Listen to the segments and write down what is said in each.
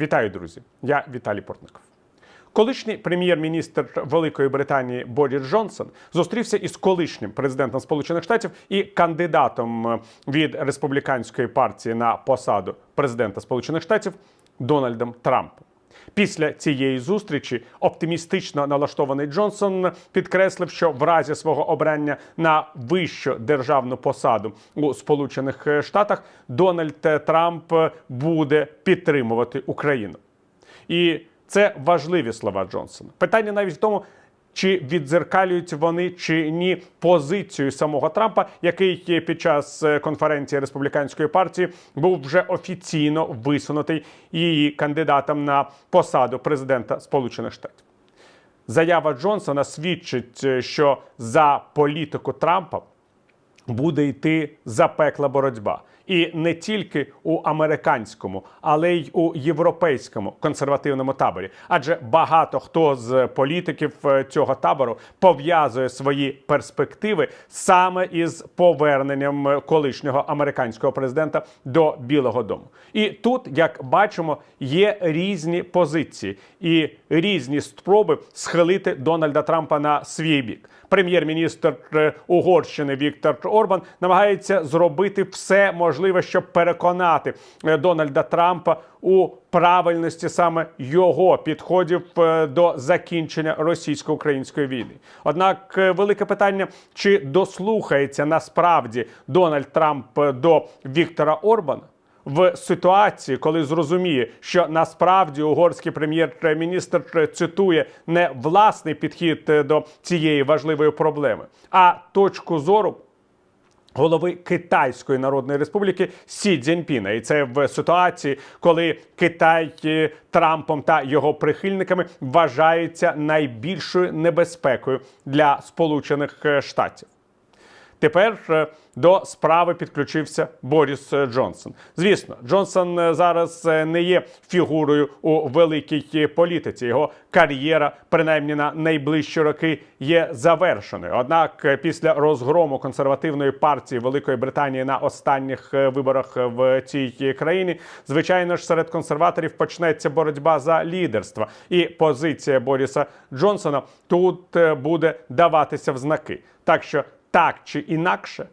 Вітаю, друзі! Я Віталій Портников. Колишній прем'єр-міністр Великої Британії Боріс Джонсон зустрівся із колишнім президентом Сполучених Штатів і кандидатом від республіканської партії на посаду президента Сполучених Штатів Дональдом Трампом. Після цієї зустрічі оптимістично налаштований Джонсон підкреслив, що в разі свого обрання на вищу державну посаду у Сполучених Штатах Дональд Трамп буде підтримувати Україну. І це важливі слова Джонсона. Питання навіть в тому, чи віддзеркалюють вони чи ні позицію самого Трампа, який під час е, конференції республіканської партії був вже офіційно висунутий її кандидатом на посаду президента Сполучених Штатів. Заява Джонсона свідчить, е, що за політику Трампа буде йти запекла боротьба. І не тільки у американському, але й у європейському консервативному таборі. Адже багато хто з політиків е, цього табору пов'язує свої перспективи саме із поверненням е, колишнього американського президента до Білого Дому. І тут, як бачимо, є різні позиції і різні спроби схилити Дональда Трампа на свій бік. Прем'єр-міністр е, Угорщини Віктор Орбан намагається зробити все можливе, щоб переконати е, Дональда Трампа у правильності саме його підходів е, до закінчення російсько-української війни. Однак е, велике питання: чи дослухається насправді Дональд Трамп до Віктора Орбана? в ситуації, коли зрозуміє, що насправді угорський прем'єр-міністр цитує не власний підхід до цієї важливої проблеми, а точку зору. Голови Китайської Народної Республіки Сі Цзіньпіна. і це в ситуації, коли Китай е, Трампом та його прихильниками вважається найбільшою небезпекою для Сполучених е, Штатів. Тепер е, до справи підключився Боріс е, Джонсон. Звісно, Джонсон е, зараз не є фігурою у великій політиці. Його кар'єра, принаймні на найближчі роки, є завершеною. Однак, після розгрому консервативної партії Великої Британії на останніх виборах в цій країні, звичайно ж, серед консерваторів почнеться боротьба за лідерство, і позиція Боріса Джонсона тут буде даватися в знаки. Так що так чи інакше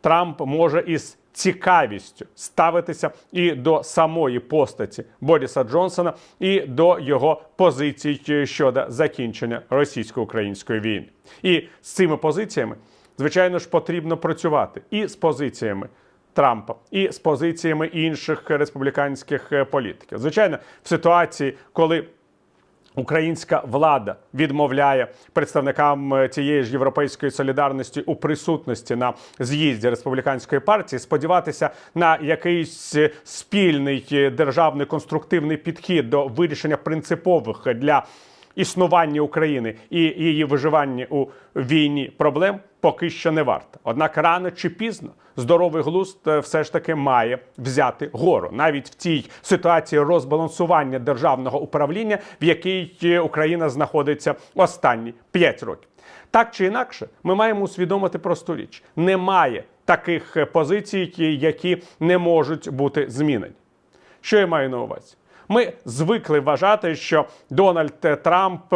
Трамп може із цікавістю ставитися і до самої постаті Боріса Джонсона, і до його позицій щодо закінчення російсько-української війни. І з цими позиціями, звичайно ж, потрібно працювати і з позиціями. Трампа і з позиціями інших республіканських політиків, звичайно, в ситуації, коли Українська влада відмовляє представникам е, цієї ж європейської солідарності у присутності на з'їзді республіканської партії. Сподіватися на якийсь е, спільний е, державний конструктивний підхід до вирішення принципових для існування України і її виживання у війні проблем поки що не варто. Однак рано чи пізно здоровий глузд е, все ж таки має взяти гору навіть в цій ситуації розбалансування державного управління, в якій е, Україна знаходиться останні 5 років. Так чи інакше, ми маємо усвідомити просту річ: немає таких е, позицій, які не можуть бути змінені. Що я маю на увазі? Ми звикли вважати, що Дональд Трамп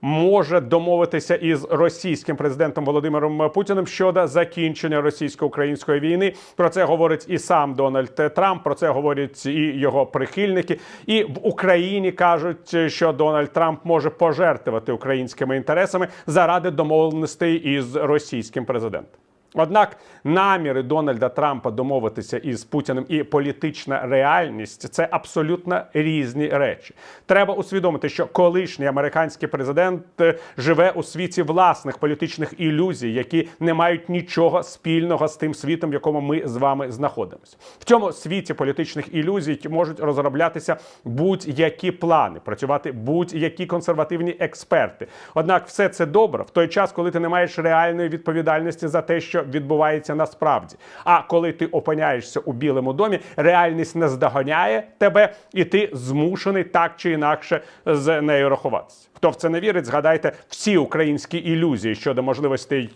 може домовитися із російським президентом Володимиром Путіним щодо закінчення російсько-української війни. Про це говорить і сам Дональд Трамп. Про це говорять і його прихильники. І в Україні кажуть, що Дональд Трамп може пожертвувати українськими інтересами заради домовленостей із російським президентом. Однак наміри Дональда Трампа домовитися із Путіним і політична реальність це абсолютно різні речі. Треба усвідомити, що колишній американський президент е, живе у світі власних політичних ілюзій, які не мають нічого спільного з тим світом, в якому ми з вами знаходимося. В цьому світі політичних ілюзій можуть розроблятися будь-які плани, працювати будь-які консервативні експерти. Однак, все це добре в той час, коли ти не маєш реальної відповідальності за те, що що відбувається насправді. А коли ти опиняєшся у Білому домі, реальність не здоганяє тебе, і ти змушений так чи інакше з нею рахуватися. Хто в це не вірить, згадайте всі українські ілюзії щодо можливостей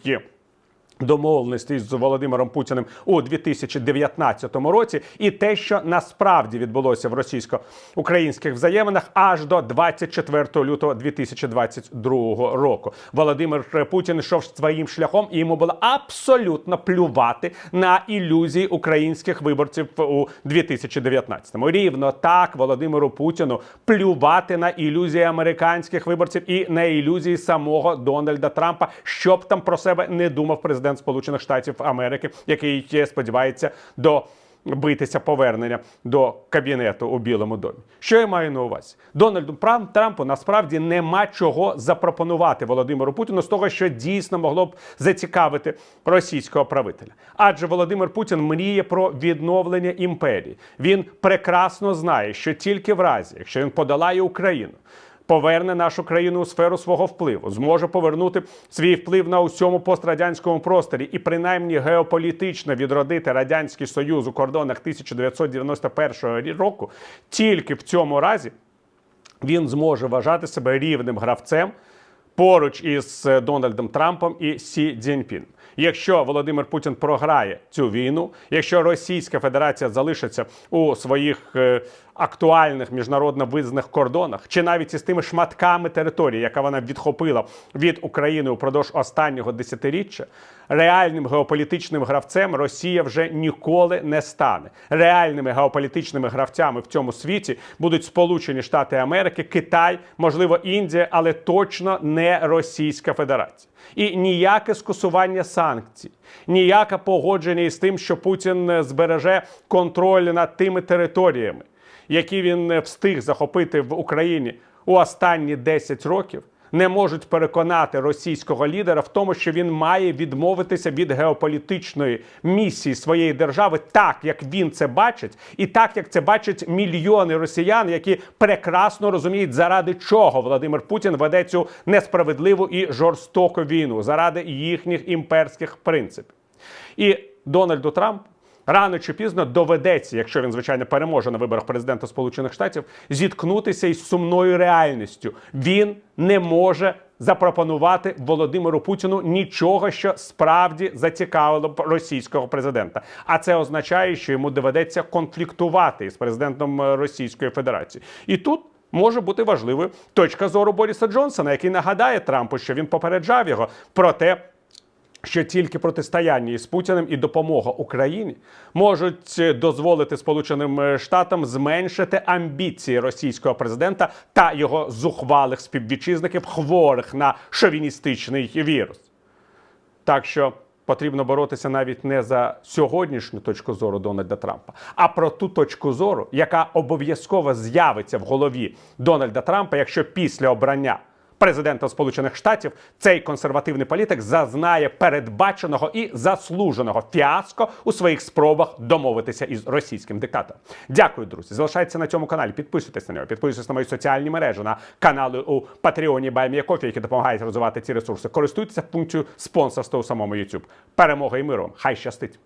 Домовленості з Володимиром Путіним у 2019 році, і те, що насправді відбулося в російсько-українських взаєминах аж до 24 лютого 2022 року. Володимир Путін йшов своїм шляхом, і йому було абсолютно плювати на ілюзії українських виборців у 2019-му. Рівно так Володимиру Путіну плювати на ілюзії американських виборців і на ілюзії самого Дональда Трампа, що б там про себе не думав президент Сполучених Штатів Америки, який е, сподівається до. Битися повернення до кабінету у Білому домі. Що я маю на увазі? Дональду Трампу насправді нема чого запропонувати Володимиру Путіну з того, що дійсно могло б зацікавити російського правителя. Адже Володимир Путін мріє про відновлення імперії. Він прекрасно знає, що тільки в разі, якщо він подолає Україну поверне нашу країну у сферу свого впливу, зможе повернути свій вплив на усьому пострадянському просторі і принаймні геополітично відродити радянський союз у кордонах 1991 року. Тільки в цьому разі він зможе вважати себе рівним гравцем поруч із е, Дональдом Трампом і Сі Цзіньпін. Якщо Володимир Путін програє цю війну, якщо Російська Федерація залишиться у своїх е, актуальних міжнародно визнаних кордонах, чи навіть із тими шматками території, яка вона відхопила від України упродовж останнього десятиріччя, реальним геополітичним гравцем Росія вже ніколи не стане. Реальними геополітичними гравцями в цьому світі будуть Сполучені Штати Америки, Китай, можливо, Індія, але точно не Російська Федерація. І ніяке скасування санкцій, ніяке погодження із тим, що Путін е, збереже контроль над тими територіями, які він е, встиг захопити в Україні у останні 10 років, не можуть переконати російського лідера в тому, що він має відмовитися від геополітичної місії своєї держави, так як він це бачить, і так як це бачать мільйони росіян, які прекрасно розуміють, заради чого Володимир Путін веде цю несправедливу і жорстоку війну, заради їхніх імперських принципів. І Дональду Трампу рано чи пізно доведеться, якщо він звичайно переможе на виборах президента Сполучених Штатів, зіткнутися із сумною реальністю. Він не може запропонувати Володимиру Путіну нічого, що справді зацікавило б російського президента. А це означає, що йому доведеться конфліктувати із президентом е, Російської Федерації. І тут. Може бути важливою точка зору Боріса Джонсона, який нагадає Трампу, що він попереджав його про те, що тільки протистояння із Путіним і допомога Україні можуть е, дозволити Сполученим е, Штатам зменшити амбіції російського президента та його зухвалих співвітчизників, хворих на шовіністичний вірус. Так що потрібно боротися навіть не за сьогоднішню точку зору Дональда Трампа, а про ту точку зору, яка обов'язково з'явиться в голові Дональда Трампа, якщо після обрання президента Сполучених Штатів цей консервативний політик зазнає передбаченого і заслуженого фіаско у своїх спробах домовитися із російським диктатором. Дякую, друзі. Залишайтеся на цьому каналі. Підписуйтесь на нього, підписуйтесь на мої соціальні мережі, на канали у Патреоні Баймія Кофі, які допомагають розвивати ці ресурси. Користуйтеся функцією спонсорства у самому YouTube. Перемога і миру. Хай щастить!